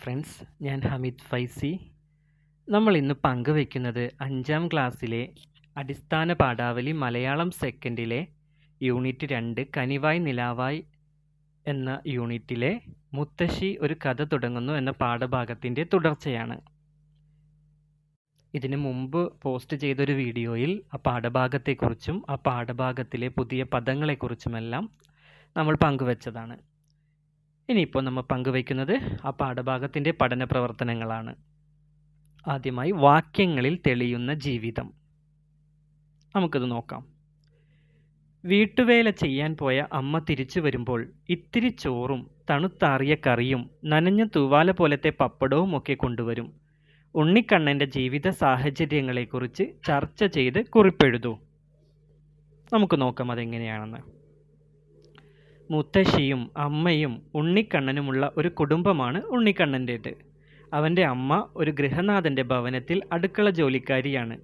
Friends ഞാൻ ഹമീദ് ഫൈസി. നമ്മൾ ഇന്ന് പങ്കുവയ്ക്കുന്നത് അഞ്ചാം ക്ലാസ്സിലെ അടിസ്ഥാന പാഠാവലി മലയാളം സെക്കൻഡിലെ യൂണിറ്റ് രണ്ട് കനിവായ് നിലാവായ് എന്ന യൂണിറ്റിലെ മുത്തശ്ശി ഒരു കഥ തുടങ്ങുന്നു എന്ന പാഠഭാഗത്തിന്റെ തുടർച്ചയാണ്. ഇതിനു മുമ്പ് പോസ്റ്റ് ചെയ്തൊരു വീഡിയോയിൽ ആ പാഠഭാഗത്തെക്കുറിച്ചും ആ പാഠഭാഗത്തിലെ പുതിയ പദങ്ങളെക്കുറിച്ചുമെല്ലാം നമ്മൾ പങ്കുവച്ചതാണ്. ഇനിയിപ്പോൾ നമ്മൾ പങ്കുവയ്ക്കുന്നത് ആ പാഠഭാഗത്തിന്റെ പഠന പ്രവർത്തനങ്ങളാണ്. ആദ്യമായി വാക്യങ്ങളിൽ തെളിയുന്ന ജീവിതം. നമുക്കത് നോക്കാം. വീട്ടുവേല ചെയ്യാൻ പോയ അമ്മ തിരിച്ചു വരുമ്പോൾ ഇത്തിരി ചോറും തണുത്താറിയ കറിയും നനഞ്ഞ തൂവാല പോലത്തെ പപ്പടവും ഒക്കെ കൊണ്ടുവരും. ഉണ്ണിക്കണ്ണന്റെ ജീവിത സാഹചര്യങ്ങളെക്കുറിച്ച് ചർച്ച ചെയ്ത് കുറിപ്പെഴുതൂ. നമുക്ക് നോക്കാം അതെങ്ങനെയാണെന്ന്. മുത്തശ്ശിയും അമ്മയും ഉണ്ണിക്കണ്ണനുമുള്ള ഒരു കുടുംബമാണ് ഉണ്ണിക്കണ്ണന്റേത്. അവന്റെ അമ്മ ഒരു ഗൃഹനാഥന്റെ ഭവനത്തിൽ അടുക്കള ജോലിക്കാരിയാണ്.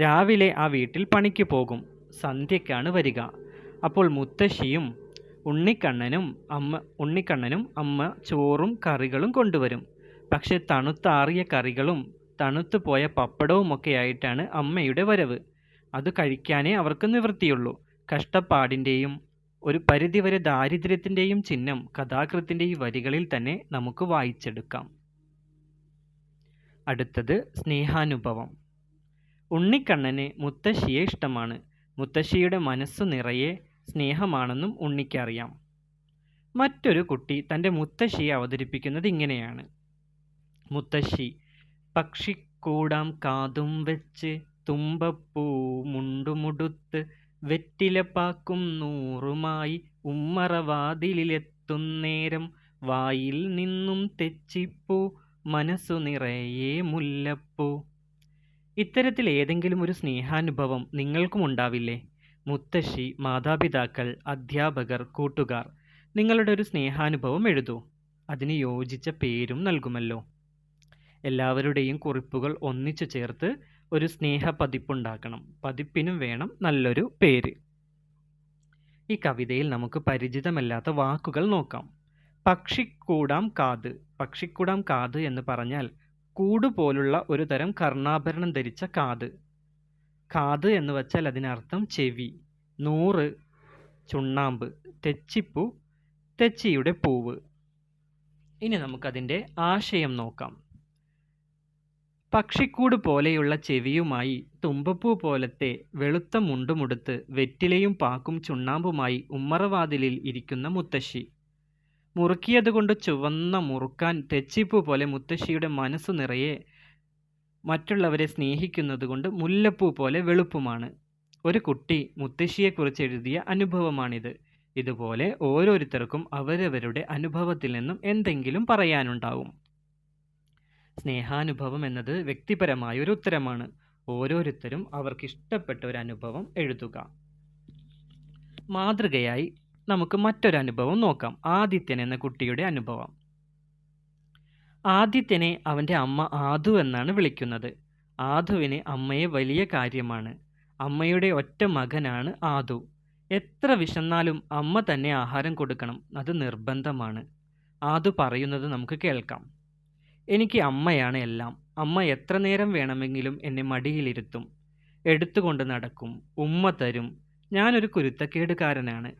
രാവിലെ ആ വീട്ടിൽ പണിക്ക് പോകും. സന്ധ്യയ്ക്കാണ് വരിക. അപ്പോൾ മുത്തശ്ശിയും ഉണ്ണിക്കണ്ണനും അമ്മ ഉണ്ണിക്കണ്ണനും അമ്മ ചോറും കറികളും കൊണ്ടുവരും. പക്ഷെ തണുത്താറിയ കറികളും തണുത്തു പോയ പപ്പടവുമൊക്കെ ആയിട്ടാണ് അമ്മയുടെ വരവ്. അത് കഴിക്കാനേ അവർക്ക് നിവൃത്തിയുള്ളൂ. കഷ്ടപ്പാടിന്റെയും ഒരു പരിധിവരെ ദാരിദ്ര്യത്തിന്റെയും ചിഹ്നം കഥാകൃത്തിന്റെ ഈ വരികളിൽ തന്നെ നമുക്ക് വായിച്ചെടുക്കാം. അടുത്തത് സ്നേഹാനുഭവം. ഉണ്ണിക്കണ്ണന് മുത്തശ്ശിയെ ഇഷ്ടമാണ്. മുത്തശ്ശിയുടെ മനസ്സു നിറയെ സ്നേഹമാണെന്നും ഉണ്ണിക്കറിയാം. മറ്റൊരു കുട്ടി തന്റെ മുത്തശ്ശിയെ അവതരിപ്പിക്കുന്നത് ഇങ്ങനെയാണ്. മുത്തശ്ശി പക്ഷിക്കൂടാം കാതും വെച്ച് തുമ്പപ്പൂ മുണ്ടുമുടുത്ത് വെറ്റിലപ്പാക്കും നൂറുമായി ഉമ്മറവാതിലിലെത്തുന്നേരം വായിൽ നിന്നും തെച്ചിപ്പൂ മനസ്സു നിറയെ മുല്ലപ്പൂ. ഇത്തരത്തിൽ ഏതെങ്കിലും ഒരു സ്നേഹാനുഭവം നിങ്ങൾക്കും ഉണ്ടാവില്ലേ മുത്തശ്ശി മാതാപിതാക്കൾ അധ്യാപകർ കൂട്ടുകാർ നിങ്ങളുടെ ഒരു സ്നേഹാനുഭവം എഴുതൂ. അതിന് യോജിച്ച പേരും നൽകുമല്ലോ. എല്ലാവരുടെയും കുറിപ്പുകൾ ഒന്നിച്ചു ചേർത്ത് ഒരു സ്നേഹ പതിപ്പുണ്ടാക്കണം പതിപ്പിനും വേണം നല്ലൊരു പേര്. ഈ കവിതയിൽ നമുക്ക് പരിചിതമല്ലാത്ത വാക്കുകൾ നോക്കാം. പക്ഷിക്കൂടാം കാത്. പക്ഷിക്കൂടാം കാത് എന്ന് പറഞ്ഞാൽ കൂട് പോലുള്ള ഒരു തരം കർണാഭരണം ധരിച്ച കാത്. കാത് എന്ന് വച്ചാൽ അതിനർത്ഥം ചെവി. നൂറ് ചുണ്ണാമ്പ്. തെച്ചിപ്പൂ തെച്ചിയുടെ പൂവ്. ഇനി നമുക്കതിന്റെ ആശയം നോക്കാം. പക്ഷിക്കൂട് പോലെയുള്ള ചെവിയുമായി തുമ്പപ്പൂ പോലത്തെ വെളുത്ത മുണ്ടുമുടുത്ത് വെറ്റിലയും പാക്കും ചുണ്ണാമ്പുമായി ഉമ്മറവാതിലിൽ ഇരിക്കുന്ന മുത്തശ്ശി. മുറുക്കിയതുകൊണ്ട് ചുവന്ന മുറുക്കാൻ തെച്ചിപ്പൂ പോലെ മുത്തശ്ശിയുടെ മനസ്സ് നിറയെ മറ്റുള്ളവരെ സ്നേഹിക്കുന്നതുകൊണ്ട് മുല്ലപ്പൂ പോലെ വെളുപ്പുമാണ്. ഒരു കുട്ടി മുത്തശ്ശിയെക്കുറിച്ച് എഴുതിയ അനുഭവമാണിത്. ഇതുപോലെ ഓരോരുത്തർക്കും അവരവരുടെ അനുഭവത്തിൽ നിന്നും എന്തെങ്കിലും പറയാനുണ്ടാവും. സ്നേഹാനുഭവം എന്നത് വ്യക്തിപരമായ ഒരു ഉത്തരമാണ്. ഓരോരുത്തരും അവർക്ക് ഇഷ്ടപ്പെട്ട ഒരു അനുഭവം എഴുതുക. മാതൃകയായി നമുക്ക് മറ്റൊരു അനുഭവം നോക്കാം. ആദിത്യൻ എന്ന കുട്ടിയുടെ അനുഭവം. ആദിത്യനെ അവന്റെ അമ്മ ആദു എന്നാണ് വിളിക്കുന്നത്. ആദുവിന് അമ്മയെ വലിയ കാര്യമാണ്. അമ്മയുടെ ഒറ്റ മകനാണ് ആദു. എത്ര വിശന്നാലും അമ്മ തന്നെ ആഹാരം കൊടുക്കണം. അത് നിർബന്ധമാണ്. ആദു പറയുന്നത് നമുക്ക് കേൾക്കാം. എനിക്ക് അമ്മയാണ് എല്ലാം. അമ്മ എത്ര നേരം വേണമെങ്കിലും എന്നെ മടിയിലിരുത്തും. എടുത്തുകൊണ്ട് നടക്കും. ഉമ്മ തരും. ഞാനൊരു കുരുത്തക്കേടുകാരനാണ്.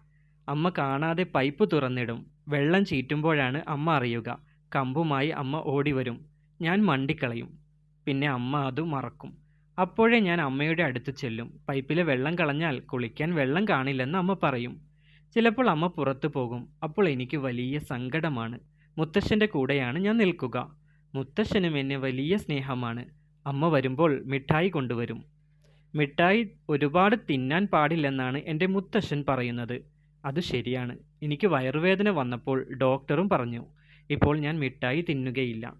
അമ്മ കാണാതെ പൈപ്പ് തുറന്നിടും. വെള്ളം ചീറ്റുമ്പോഴാണ് അമ്മ അറിയുക. കമ്പുമായി അമ്മ ഓടിവരും. ഞാൻ മണ്ടിക്കളയും. പിന്നെ അമ്മ അത് മറക്കും. അപ്പോഴേ ഞാൻ അമ്മയുടെ അടുത്ത് ചെല്ലും. പൈപ്പിലെ വെള്ളം കളഞ്ഞാൽ കുളിക്കാൻ വെള്ളം കാണില്ലെന്ന് അമ്മ പറയും. ചിലപ്പോൾ അമ്മ പുറത്തു പോകും. അപ്പോൾ എനിക്ക് വലിയ സങ്കടമാണ്. മുത്തശ്ശന്റെ കൂടെയാണ് ഞാൻ നിൽക്കുക. മുത്തശ്ശനും എന്നെ വലിയ സ്നേഹമാണ്. അമ്മ വരുമ്പോൾ മിഠായി കൊണ്ടുവരും. മിഠായി ഒരുപാട് തിന്നാൻ പാടില്ലെന്നാണ് എന്റെ മുത്തശ്ശൻ പറയുന്നത്. അത് ശരിയാണ്. എനിക്ക് വയറുവേദന വന്നപ്പോൾ ഡോക്ടറും പറഞ്ഞു ഇപ്പോൾ ഞാൻ മിഠായി തിന്നുകയില്ല.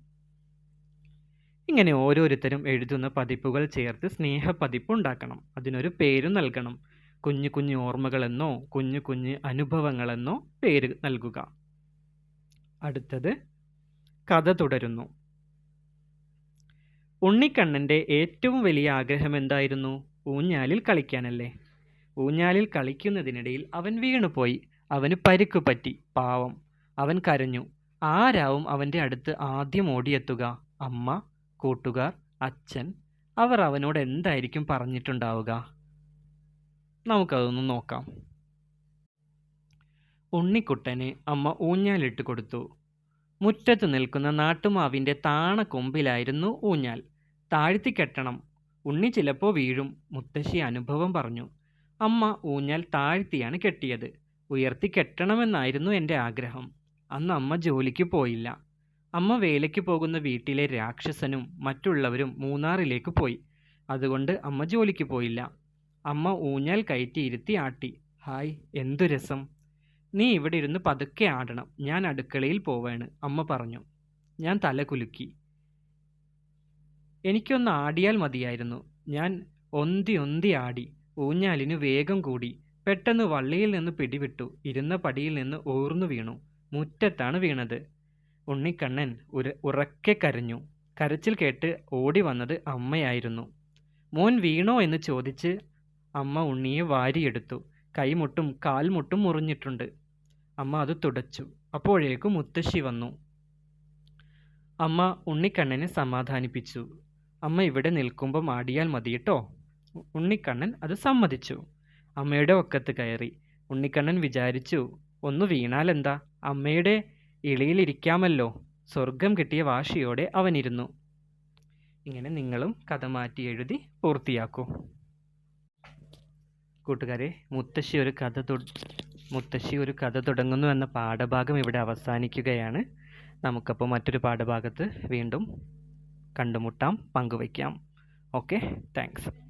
ഇങ്ങനെ ഓരോരുത്തരും എഴുതുന്ന പതിപ്പുകൾ ചേർത്ത് സ്നേഹപ്പതിപ്പ് ഉണ്ടാക്കണം. അതിനൊരു പേര് നൽകണം. കുഞ്ഞു കുഞ്ഞു ഓർമ്മകളെന്നോ കുഞ്ഞു കുഞ്ഞു അനുഭവങ്ങളെന്നോ പേര് നൽകുക. അടുത്തത് കഥ തുടരുന്നു. ഉണ്ണിക്കണ്ണന്റെ ഏറ്റവും വലിയ ആഗ്രഹം എന്തായിരുന്നു? ഊഞ്ഞാലിൽ കളിക്കാനല്ലേ. ഊഞ്ഞാലിൽ കളിക്കുന്നതിനിടയിൽ അവൻ വീണുപോയി. അവന് പരിക്ക് പറ്റി. പാവം. അവൻ കരഞ്ഞു. ആരാവും അവന്റെ അടുത്ത് ആദ്യം ഓടിയെത്തുക? അമ്മ കൂട്ടുകാർ അച്ഛൻ. അവർ അവനോട് എന്തായിരിക്കും പറഞ്ഞിട്ടുണ്ടാവുക? നമുക്കതൊന്ന് നോക്കാം. ഉണ്ണിക്കുട്ടനെ അമ്മ ഊഞ്ഞാലിട്ട് കൊടുത്തു. മുറ്റത്ത് നിൽക്കുന്ന നാട്ടുമാവിന്റെ താണ കൊമ്പിലായിരുന്നു ഊഞ്ഞാൽ. താഴ്ത്തി കെട്ടണം. ഉണ്ണി ചിലപ്പോൾ വീഴും മുത്തശ്ശി അനുഭവം പറഞ്ഞു. അമ്മ ഊഞ്ഞാൽ താഴ്ത്തിയാണ് കെട്ടിയത്. ഉയർത്തി കെട്ടണമെന്നായിരുന്നു എന്റെ ആഗ്രഹം. അന്ന് അമ്മ ജോലിക്ക് പോയില്ല. അമ്മ വേലയ്ക്ക് പോകുന്ന വീട്ടിലെ രാക്ഷസനും മറ്റുള്ളവരും മൂന്നാറിലേക്ക് പോയി. അതുകൊണ്ട് അമ്മ ജോലിക്ക് പോയില്ല. അമ്മ ഊഞ്ഞാൽ കയറ്റി ഇരുത്തി ആട്ടി. ഹായ് എന്തു രസം. നീ ഇവിടെ ഇരുന്ന് പതുക്കെ ആടണം. ഞാൻ അടുക്കളയിൽ പോവാണ് അമ്മ പറഞ്ഞു. ഞാൻ തല കുലുക്കി. എനിക്കൊന്ന് ആടിയാൽ മതിയായിരുന്നു. ഞാൻ ഒന്തി ഒന്തി ആടി. ഊഞ്ഞാലിനു വേഗം കൂടി. പെട്ടെന്ന് വള്ളിയിൽ നിന്ന് പിടിവിട്ടു. ഇരുന്ന പടിയിൽ നിന്ന് ഓർന്നു വീണു. മുറ്റത്താണ് വീണത്. ഉണ്ണിക്കണ്ണൻ ഒരു ഉറക്കെ കരഞ്ഞു. കരച്ചിൽ കേട്ട് ഓടി വന്നത് അമ്മയായിരുന്നു. മോൻ വീണോ? എന്ന് ചോദിച്ച് അമ്മ ഉണ്ണിയെ വാരിയെടുത്തു. കൈമുട്ടും കാൽമുട്ടും മുറിഞ്ഞിട്ടുണ്ട്. അമ്മ അത് തുടച്ചു. അപ്പോഴേക്കും മുത്തശ്ശി വന്നു. അമ്മ ഉണ്ണിക്കണ്ണനെ സമാധാനിപ്പിച്ചു. അമ്മ ഇവിടെ നിൽക്കുമ്പോൾ ആടിയാൽ മതി കേട്ടോ ഉണ്ണിക്കണ്ണൻ അത് സമ്മതിച്ചു. അമ്മയുടെ ഒക്കത്ത് കയറി. ഉണ്ണിക്കണ്ണൻ വിചാരിച്ചു ഒന്ന് വീണാലെന്താ അമ്മയുടെ ഇളിയിലിരിക്കാമല്ലോ സ്വർഗം കിട്ടിയ വാശിയോടെ അവനിരുന്നു. ഇങ്ങനെ നിങ്ങളും കഥ മാറ്റി എഴുതി പൂർത്തിയാക്കൂ. കൂട്ടുകാരെ മുത്തശ്ശി ഒരു കഥ മുത്തശ്ശി ഒരു കഥ തുടങ്ങുന്നു എന്ന പാഠഭാഗം ഇവിടെ അവസാനിക്കുകയാണ്. നമുക്കപ്പോൾ മറ്റൊരു പാഠഭാഗത്ത് വീണ്ടും കണ്ടുമുട്ടാം പങ്കുവയ്ക്കാം. Okay thanks